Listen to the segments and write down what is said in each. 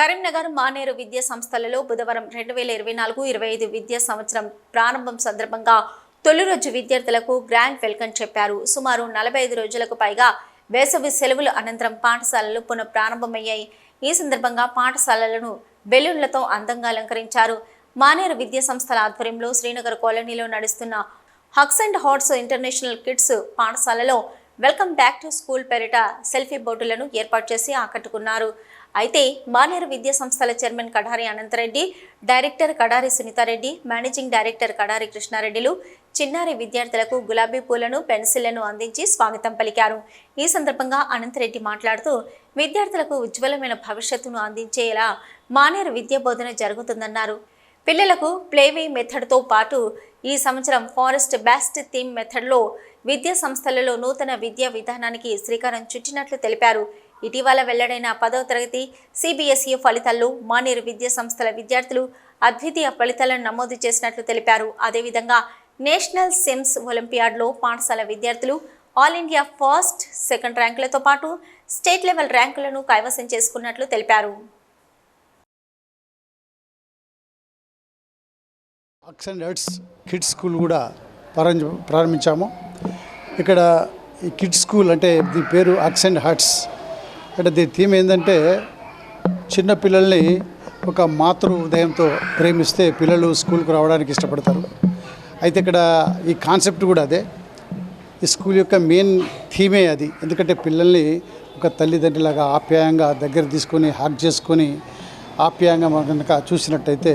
కరీంనగర్ మానేరు విద్యా సంస్థలలో బుధవారం రెండు వేల ఇరవై నాలుగు ఇరవై ఐదు విద్యా సంవత్సరం ప్రారంభం సందర్భంగా తొలి రోజు విద్యార్థులకు గ్రాండ్ వెల్కమ్ చెప్పారు. సుమారు నలభై ఐదు రోజులకు పైగా వేసవి సెలవుల అనంతరం పాఠశాలలు పునః ప్రారంభమయ్యాయి ఈ సందర్భంగా పాఠశాలలను బెలూన్లతో అందంగా అలంకరించారు. మానేరు విద్యా సంస్థల ఆధ్వర్యంలో శ్రీనగర్ కాలనీలో నడుస్తున్న hux and hats international kids పాఠశాలలో వెల్కమ్ బ్యాక్ టు స్కూల్ పేరిట. సెల్ఫీ బోర్డులను ఏర్పాటు చేసి ఆకట్టుకున్నారు. అయితే మానేరు విద్యా సంస్థల chairman Kadari Anantha Reddy director Kadari Sunitha Reddy managing director Kadari కృష్ణారెడ్డిలు చిన్నారి విద్యార్థులకు గులాబీ పూలను పెన్సిళ్ళను అందించి స్వాగతం పలికారు. ఈ సందర్భంగా అనంతరెడ్డి మాట్లాడుతూ విద్యార్థులకు ఉజ్వలమైన భవిష్యత్తును అందించేలా మానేరు విద్యా బోధన జరుగుతుందన్నారు. పిల్లలకు ప్లేవే మెథడ్తో పాటు ఈ సంవత్సరం ఫారెస్ట్ బెస్ట్ థీమ్ మెథడ్లో విద్యా సంస్థలలో నూతన విద్యా విధానానికి శ్రీకారం చుట్టినట్లు తెలిపారు. ఇటీవల వెల్లడైన పదవ తరగతి సిబిఎస్ఈ ఫలితాల్లో మానేరు విద్యా సంస్థల విద్యార్థులు అద్వితీయ ఫలితాలను నమోదు చేసినట్లు తెలిపారు. అదేవిధంగా నేషనల్ సిమ్స్ ఒలింపియాడ్లో పాఠశాల విద్యార్థులు ఆల్ ఇండియా ఫస్ట్ సెకండ్ ర్యాంకులతో పాటు స్టేట్ లెవెల్ ర్యాంకులను కైవసం చేసుకున్నట్లు తెలిపారు. Acorns and hearts kids school కూడా ప్రారంభ ప్రారంభించాము. ఇక్కడ ఈ కిడ్స్ స్కూల్ అంటే దీని పేరు అక్స్ అండ్ హర్ట్స్ అంటే దీని థీమ్ ఏంటంటే చిన్న పిల్లల్ని ఒక మాతృ ఉదయంతో ప్రేమిస్తే పిల్లలు స్కూల్కి రావడానికి ఇష్టపడతారు. అయితే ఇక్కడ ఈ కాన్సెప్ట్ కూడా అదే. ఈ స్కూల్ యొక్క మెయిన్ థీమే అది. ఎందుకంటే పిల్లల్ని ఒక తల్లిదండ్రులాగా ఆప్యాయంగా దగ్గర తీసుకొని హాక్ చేసుకొని ఆప్యాయంగా మనం కనుక చూసినట్టయితే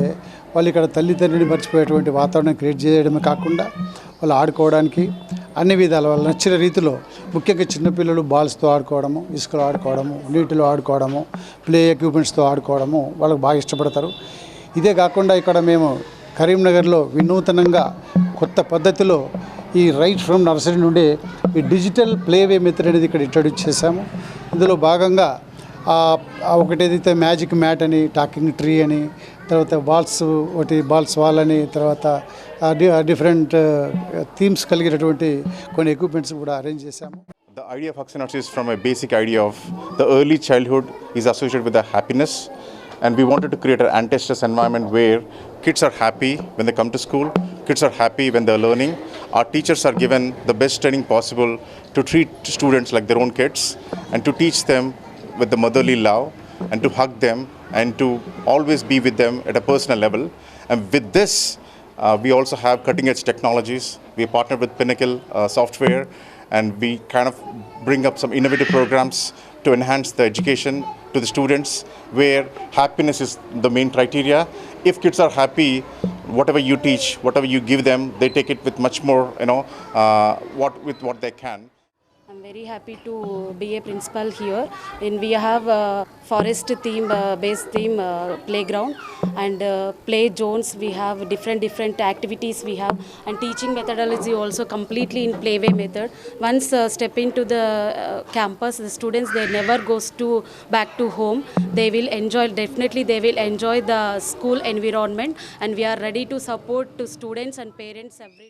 వాళ్ళు ఇక్కడ తల్లిదండ్రులు మర్చిపోయేటువంటి వాతావరణం క్రియేట్ చేయడమే కాకుండా వాళ్ళు ఆడుకోవడానికి అన్ని విధాల వాళ్ళు నచ్చిన రీతిలో ముఖ్యంగా చిన్నపిల్లలు బాల్స్తో ఆడుకోవడము ఇసుకలో ఆడుకోవడము నీటిలో ఆడుకోవడము ప్లే ఎక్విప్మెంట్స్తో ఆడుకోవడము వాళ్ళకి బాగా ఇష్టపడతారు. ఇదే కాకుండా ఇక్కడ మేము కరీంనగర్లో వినూతనంగా కొత్త పద్ధతిలో ఈ రైట్ ఫ్రమ్ నర్సరీ నుండి ఈ డిజిటల్ ప్లేవే మెథడ్ అనేది ఇక్కడ ఇంట్రడ్యూస్ చేశాము. ఇందులో భాగంగా ఒకటి ఏదైతే మ్యాజిక్ మ్యాట్ అని టాకింగ్ ట్రీ అని తర్వాత బాల్స్ ఒకటి బాల్స్ వాల్ అని తర్వాత డిఫరెంట్ థీమ్స్ కలిగేటటువంటి కొన్ని ఎక్విప్మెంట్స్ కూడా అరేంజ్ చేశాము. The idea of Acorns is from a basic idea of the early childhood is associate with the happiness and we wanted to create a అంటెస్టస్ environment where kids are happy when they come to school kids are happy when the learning are teachers are given the best training possible to treat students like their own kids and to teach them with the motherly love and to hug them and to always be with them at a personal level. And with this, uh, we also have cutting edge technologies. We partner with Pinnacle uh, Software and we kind of bring up some innovative programs to enhance the education to the students where happiness is the main criteria. If kids are happy, whatever you teach, whatever you give them, they take it with much more, you know, uh, what with what they can. Very happy to be a principal here. And we have a forest theme, uh, based theme uh, playground and uh, play zones. We have different different activities we have and teaching methodology also completely in playway method. Once uh, step into the uh, campus, the students they never goes to back to home. They will enjoy definitely they will enjoy the school environment and we are ready to support to students and parents every.